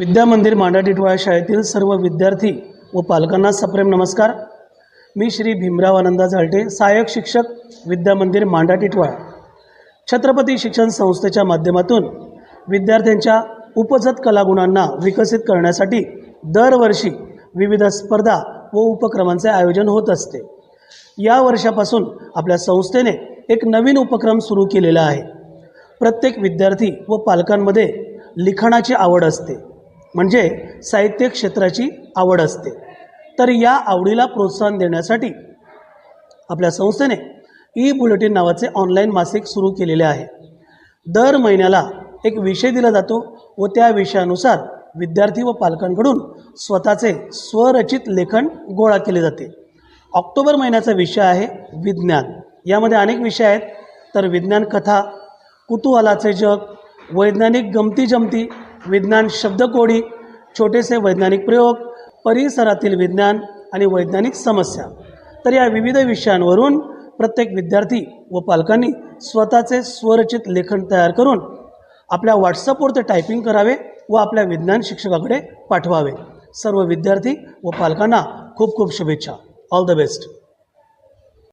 विद्यामंदिर मांडाटिटवाळा शाळेतील सर्व विद्यार्थी व पालकांना सप्रेम नमस्कार. मी श्री भीमराव आनंदा झालटे सहाय्यक शिक्षक विद्यामंदिर मांडाटिटवाळा छत्रपती शिक्षण संस्थेच्या माध्यमातून विद्यार्थ्यांच्या उपजत कलागुणांना विकसित करण्यासाठी दरवर्षी विविध स्पर्धा व उपक्रमांचे आयोजन होत असते. या वर्षापासून आपल्या संस्थेने एक नवीन उपक्रम सुरू केलेला आहे. प्रत्येक विद्यार्थी व पालकांमध्ये लिखाणाची आवड असते. म्हणजे साहित्य क्षेत्राची आवड असते. तर या आवडीला प्रोत्साहन देण्यासाठी आपल्या संस्थेने ई बुलेटिन नावाचे ऑनलाईन मासिक सुरू केलेले आहे. दर महिन्याला एक विषय दिला जातो व त्या विषयानुसार विद्यार्थी व पालकांकडून स्वतःचे स्वरचित लेखन गोळा केले जाते. ऑक्टोबर महिन्याचा विषय आहे विज्ञान. यामध्ये अनेक विषय आहेत. तर विज्ञान कथा कुतूहलाचे जग वैज्ञानिक गमती जमती विज्ञान शब्दकोडी छोटेसे वैज्ञानिक प्रयोग परिसरातील विज्ञान आणि वैज्ञानिक समस्या. तर या विविध विषयांवरून प्रत्येक विद्यार्थी व पालकांनी स्वतःचे स्वरचित लेखन तयार करून आपल्या व्हॉट्सअपवर ते टायपिंग करावे व आपल्या विज्ञान शिक्षकाकडे पाठवावे. सर्व विद्यार्थी व पालकांना खूप खूप शुभेच्छा. All the best